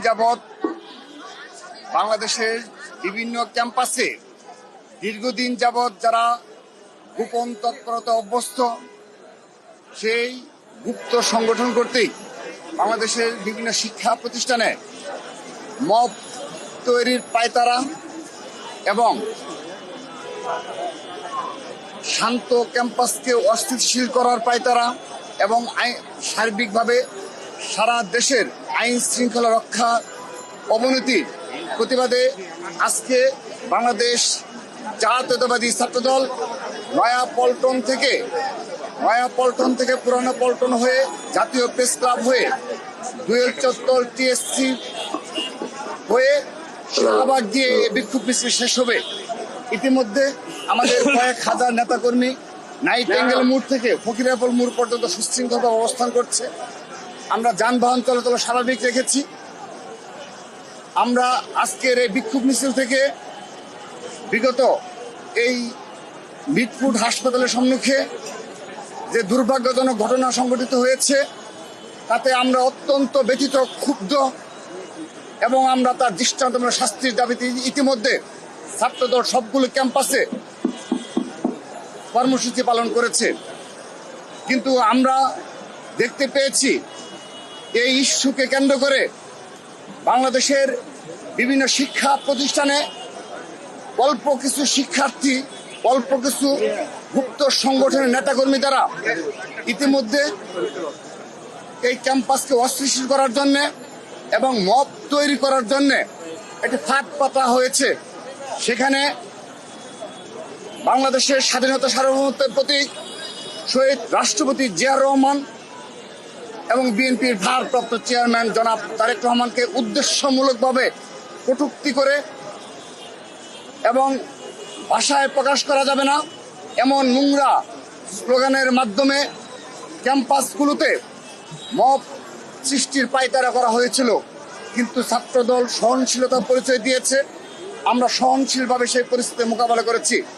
যাবৎ বাংলাদেশের বিভিন্ন ক্যাম্পাসে দীর্ঘদিন যাবৎ যারা গোপন তৎপরতা অভ্যস্ত, সেই গুপ্ত সংগঠন কর্তৃক বাংলাদেশের বিভিন্ন শিক্ষা প্রতিষ্ঠানে মব তৈরির পায়তারা এবং শান্ত ক্যাম্পাসকে অস্থিতিশীল করার পায়তারা এবং সার্বিকভাবে সারা দেশের আইন শৃঙ্খলা রক্ষা অবনতির প্রতিবাদে আজকে বাংলাদেশ জাতীয়তাবাদী ছাত্রদল নয়া পল্টন থেকে, নয়া পল্টন থেকে পুরানো পল্টন হয়ে জাতীয় প্রেস ক্লাব হয়ে দুয়েল চত্বর টিএসসি হয়ে শাহবাগ দিয়ে বিক্ষোভ মিছিল শেষ হবে। ইতিমধ্যে আমাদের কয়েক হাজার নেতাকর্মী নাইট অ্যাঙ্গেল মোড় থেকে ফকিরাপুর মোড় পর্যন্ত সুশৃঙ্খলভাবে অবস্থান করছে। আমরা যানবাহন চলাচল স্বাভাবিক রেখেছি। আমরা আজকের এই বিক্ষোভ মিছিল থেকে বিগত এই মিটফুড হাসপাতালের সম্মুখে যে দুর্ভাগ্যজনক ঘটনা সংঘটিত হয়েছে, তাতে আমরা অত্যন্ত ব্যথিত, ক্ষুব্ধ এবং আমরা তার দৃষ্টান্তমূলক শাস্তির দাবিতে ইতিমধ্যে ছাত্রদল সবগুলো ক্যাম্পাসে কর্মসূচি পালন করেছে। কিন্তু আমরা দেখতে পেয়েছি এই ইস্যুকে কেন্দ্র করে বাংলাদেশের বিভিন্ন শিক্ষা প্রতিষ্ঠানে অল্প কিছু শিক্ষার্থী, অল্প কিছু গুপ্ত সংগঠনের নেতাকর্মী দ্বারা ইতিমধ্যে এই ক্যাম্পাসকে অস্থিতিশীল করার জন্য এবং মব তৈরি করার জন্য একটি ফাঁক পাতা হয়েছে। সেখানে বাংলাদেশের স্বাধীনতা সার্বভৌমত্বের প্রতীক শহীদ রাষ্ট্রপতি জিয়াউর রহমান এবং বিএনপির ভারপ্রাপ্ত চেয়ারম্যান জনাব তারেক রহমানকে উদ্দেশ্যমূলকভাবে কটুক্তি করে এবং ভাষায় প্রকাশ করা যাবে না, এমন নোংরা স্লোগানের মাধ্যমে ক্যাম্পাসগুলোতে মব সৃষ্টির পায়তারা করা হয়েছিল। কিন্তু ছাত্রদল সহনশীলতা পরিচয় দিয়েছে। আমরা সহনশীলভাবে সেই পরিস্থিতি মোকাবেলা করেছি।